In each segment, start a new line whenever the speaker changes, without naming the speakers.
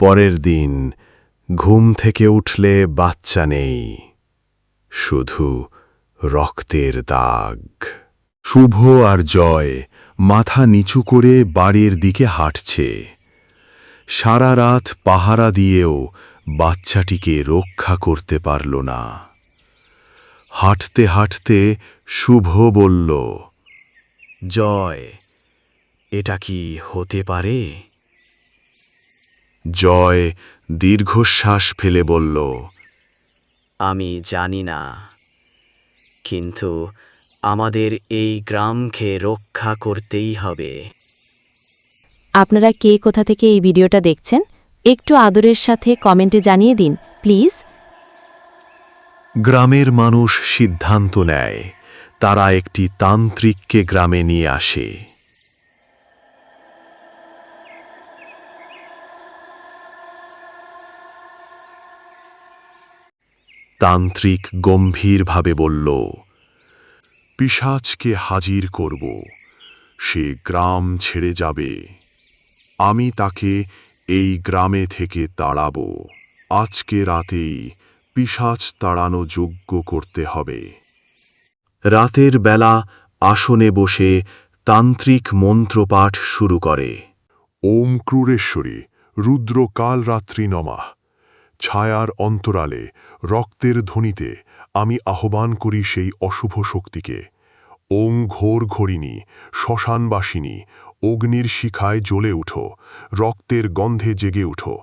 পরের দিন ঘুম থেকে উঠলে বাচ্চা নেই, শুধু রক্তের দাগ। শুভ আর জয় মাথা নিচু করে বাড়ির দিকে হাঁটছে। সারা রাত পাহারা দিয়েও বাচ্চাটিকে রক্ষা করতে পারল না। হাঁটতে হাঁটতে শুভ বলল,
জয়, এটা কি হতে পারে?
জয় দীর্ঘশ্বাস ফেলে বলল
আমি জানি না কিন্তু আমাদের এই গ্রামকে রক্ষা করতেই হবে।
আপনারা কে কোথা থেকে এই ভিডিওটা দেখছেন একটু আদরের সাথে কমেন্টে জানিয়ে দিন প্লিজ।
গ্রামের মানুষ সিদ্ধান্ত নেয় তারা একটি তান্ত্রিককে গ্রামে নিয়ে আসে। তান্ত্রিক গম্ভীরভাবে বলল পিসাজকে হাজির করব, সে গ্রাম ছেড়ে যাবে। আমি তাকে এই গ্রামে থেকে তাড়াব। আজকে রাতেই পিসাচ তাড়ানো যোগ্য করতে হবে রাতের বেলা আসনে বসে তান্ত্রিক মন্ত্রপাঠ শুরু করে,
ওম ক্রূরেশ্বরী, রুদ্র কাল রাত্রি নমঃ। ছায়ার অন্তরালে, রক্তের ধ্বনিতে আমি আহ্বান করি সেই অশুভ শক্তিকে। ওং ঘোর ঘরিণী শ্মশানবাসিনী, অগ্নির শিখায় জ্বলে উঠো, রক্তের গন্ধে জেগে উঠো।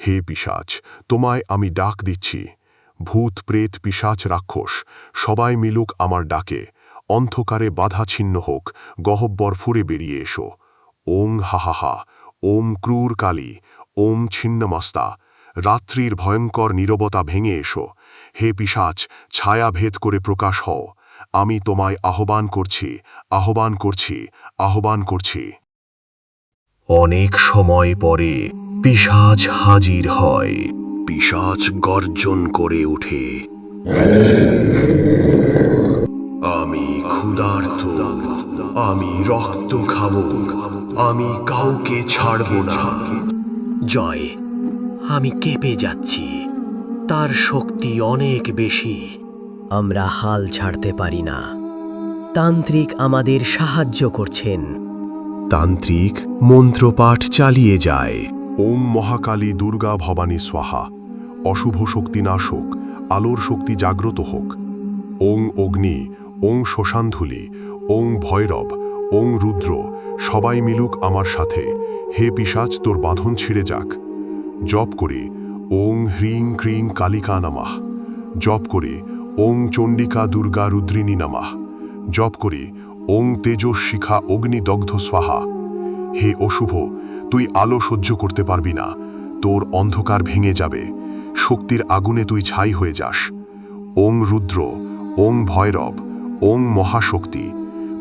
হে পিশাচ, তোমায় আমি ডাক দিচ্ছি। ভূত, প্রেত, পিশাচ, রাক্ষস, সবাই মিলুক আমার ডাকে। অন্ধকারে বাধা ছিন্ন হোক, গহব্বর ফুরে বেরিয়ে এসো। ওং হাহাহা ওম ক্রূর কালী, ওম ছিন্নমস্তা রাত্রির ভয়ঙ্কর নীরবতা ভেঙে এসো। হে পিশাচ, ছায়া ভেদ করে প্রকাশ হও। আমি তোমায় আহ্বান করছি আহ্বান করছি আহ্বান করছি।
অনেক সময় পরে পিশাচ হাজির হয়। পিশাচ গর্জন করে ওঠে। আমি ক্ষুধার্ত, আমি রক্ত খাব, আমি কাউকে ছাড়ব না।
জয় আমি কেঁপে যাচ্ছি। তার শক্তি অনেক বেশি। আমরা হাল ছাড়তে পারি না। তান্ত্রিক আমাদের সাহায্য করছেন।
তান্ত্রিক মন্ত্রপাঠ চালিয়ে যায়।
ওম মহাকালী দুর্গা ভবানী স্বাহা। অশুভ শক্তি নাশক, আলোর শক্তি জাগ্রত হোক। ওং অগ্নি, ওং শ্মশানধুলি ওং ভৈরব, ওং রুদ্র, সবাই মিলুক আমার সাথে। হে পিসাচ তোর বাঁধন ছিঁড়ে যাক। জপ করে, ওং হ্রিং ক্রিং কালিকা নামাহ জপ করে, ওং চণ্ডিকা দুর্গা রুদ্রিণী নামাহ জপ করে, ওং তেজস শিখা অগ্নিদগ্ধ স্বাহা। হে অশুভ, তুই আলো সহ্য করতে পারবি না। তোর অন্ধকার ভেঙে যাবে। শক্তির আগুনে তুই ছাই হয়ে যাস। ওং রুদ্র, ওং ভৈরব, ওং মহাশক্তি।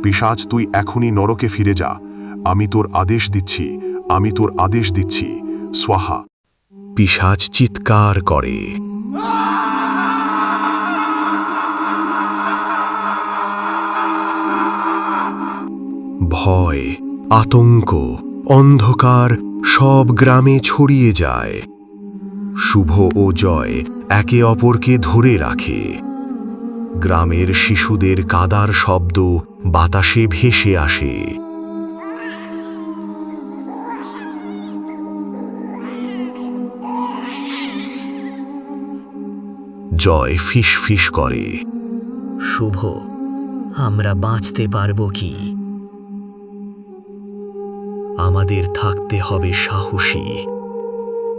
পিসাজ তুই এখনই নরকে ফিরে যা। আমি তোর আদেশ দিচ্ছি। আমি তোর আদেশ দিচ্ছি। স্বাহা।
পিশাচ চিৎকার করে। ভয়, আতঙ্ক, অন্ধকার সব গ্রামে ছড়িয়ে যায়। শুভ ও জয় একে অপরকে ধরে রাখে। গ্রামের শিশুদের কাদার শব্দ বাতাসে ভেসে আসে। জয় ফিস ফিস করে।
শুভ আমরা বাঁচতে পারব কি? আমাদের থাকতে হবে সাহসী।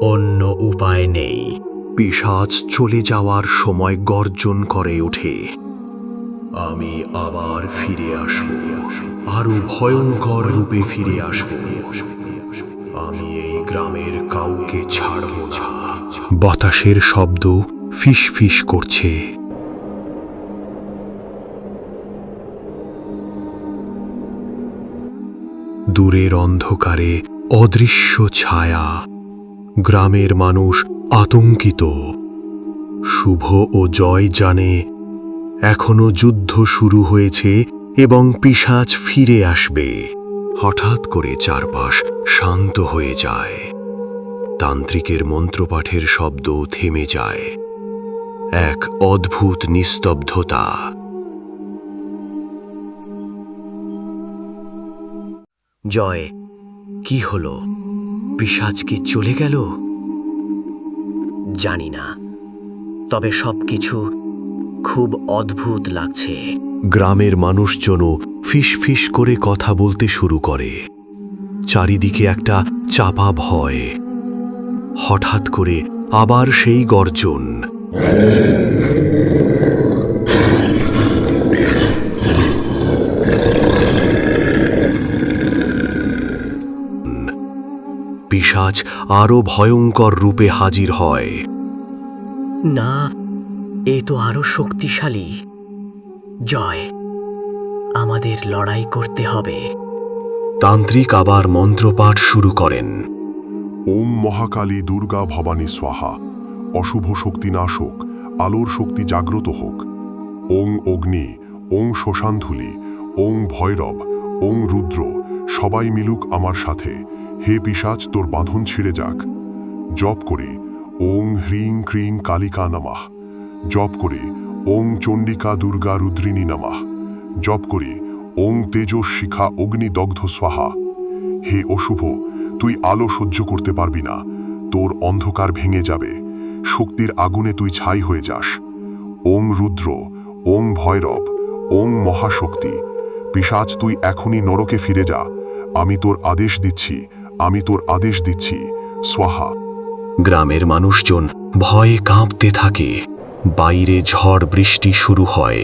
অন্য উপায় নেই।
পিশাচ চলে যাওয়ার সময় গর্জন করে ওঠে। আমি আবার ফিরে আসব। আরও ভয়ঙ্কর রূপে ফিরে আসব। আমি এই গ্রামের কাউকে ছাড়ব না। বাতাসের শব্দ ফিস ফিস করছে। দূরের অন্ধকারে অদৃশ্য ছায়া, গ্রামের মানুষ আতঙ্কিত। শুভ ও জয় জানে, এখনও যুদ্ধ শুরু হয়েছে এবং পিশাচ ফিরে আসবে। হঠাৎ করে চারপাশ শান্ত হয়ে যায়। তান্ত্রিকের মন্ত্রপাঠের শব্দ থেমে যায়। এক অদ্ভুত নিস্তব্ধতা।
জয়, কি হলো? পিসাজ কি চলে গেল? জানি না। তবে সবকিছু খুব অদ্ভুত লাগছে।
গ্রামের মানুষজনও ফিস ফিস করে কথা বলতে শুরু করে। চারিদিকে একটা চাপা ভয়। হঠাৎ করে আবার সেই গর্জন। পিশাচ আরও ভয়ঙ্কর রূপে হাজির হয়।
না এ তো আরও শক্তিশালী। জয় আমাদের লড়াই করতে হবে।
তান্ত্রিক আবার মন্ত্রপাঠ শুরু করেন।
ওম মহাকালী দুর্গা ভবানী স্বাহা। অশুভ শক্তি নাশক আলোর শক্তি জাগ্রত হোক। ওং অগ্নি, ওং শ্মশানধুলি ওং ভৈরব, ওং রুদ্র, সবাই মিলুক আমার সাথে। হে পিসাচ তোর বাঁধন ছিঁড়ে যাক। জপ করে, ওং হ্রিং ক্রিং কালিকা নামাহ জপ করে, ওং চণ্ডিকা দুর্গা রুদ্রিণী নামাহ জপ করে, ওং তেজ শিখা অগ্নিদগ্ধ স্বাহা। হে অশুভ, তুই আলো সহ্য করতে পারবি না। তোর অন্ধকার ভেঙে যাবে। শক্তির আগুনে তুই ছাই হয়ে যাস। ওং রুদ্র ওং ভৈরব ওং মহাশক্তি। পিসাজ তুই এখনই নরকে ফিরে যা। আমি তোর আদেশ দিচ্ছি, আমি তোর আদেশ দিচ্ছি। সোহা
গ্রামের মানুষজন ভয়ে কাঁপতে থাকে। বাইরে ঝড় বৃষ্টি শুরু হয়।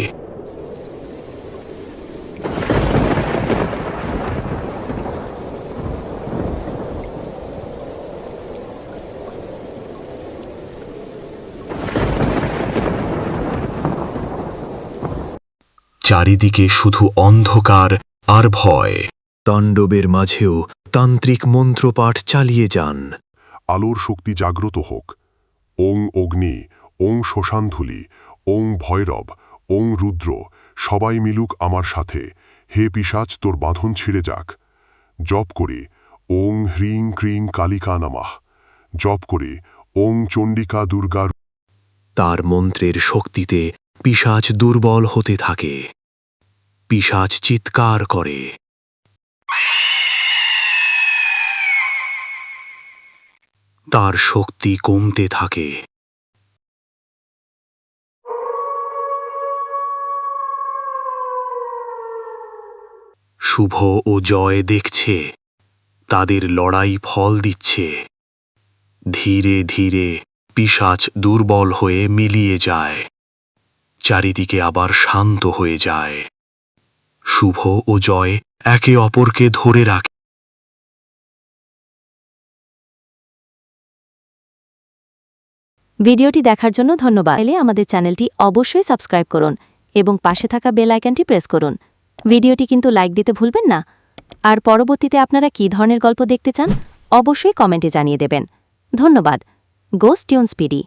চারিদিকে শুধু অন্ধকার আর ভয়। তাণ্ডবের মাঝেও তান্ত্রিক মন্ত্রপাঠ চালিয়ে যান।
আলোর শক্তি জাগ্রত হোক। ওং অগ্নি ওং শ্মশানধুলি ওং ভৈরব ওং রুদ্র সবাই মিলুক আমার সাথে। হে পিসাচ তোর বাঁধন ছিঁড়ে যাক। জপ করে ওং হ্রিং ক্রিং কালিকা নামাহ জপ করে ওং চণ্ডিকা দুর্গা
তার মন্ত্রের শক্তিতে পিশাচ দুর্বল হতে থাকে। পিশাচ চিৎকার করে। তার শক্তি কমতে থাকে। শুভ ও জয় দেখছে। তাদের লড়াই ফল দিচ্ছে। ধীরে ধীরে পিশাচ দুর্বল হয়ে মিলিয়ে যায়। চারিদিকে আবার শান্ত হয়ে যায়। শুভ ও জয় একে অপরকে ধরে রাখে।
ভিডিওটি দেখার জন্য ধন্যবাদ। এলে আমাদের চ্যানেলটি অবশ্যই সাবস্ক্রাইব করুন এবং পাশে থাকা বেল আইকনটি প্রেস করুন। ভিডিওটি কিন্তু লাইক দিতে ভুলবেন না। আর পরবর্তীতে আপনারা কী ধরনের গল্প দেখতে চান, অবশ্যই কমেন্টে জানিয়ে দেবেন। ধন্যবাদ। Ghost tune speedy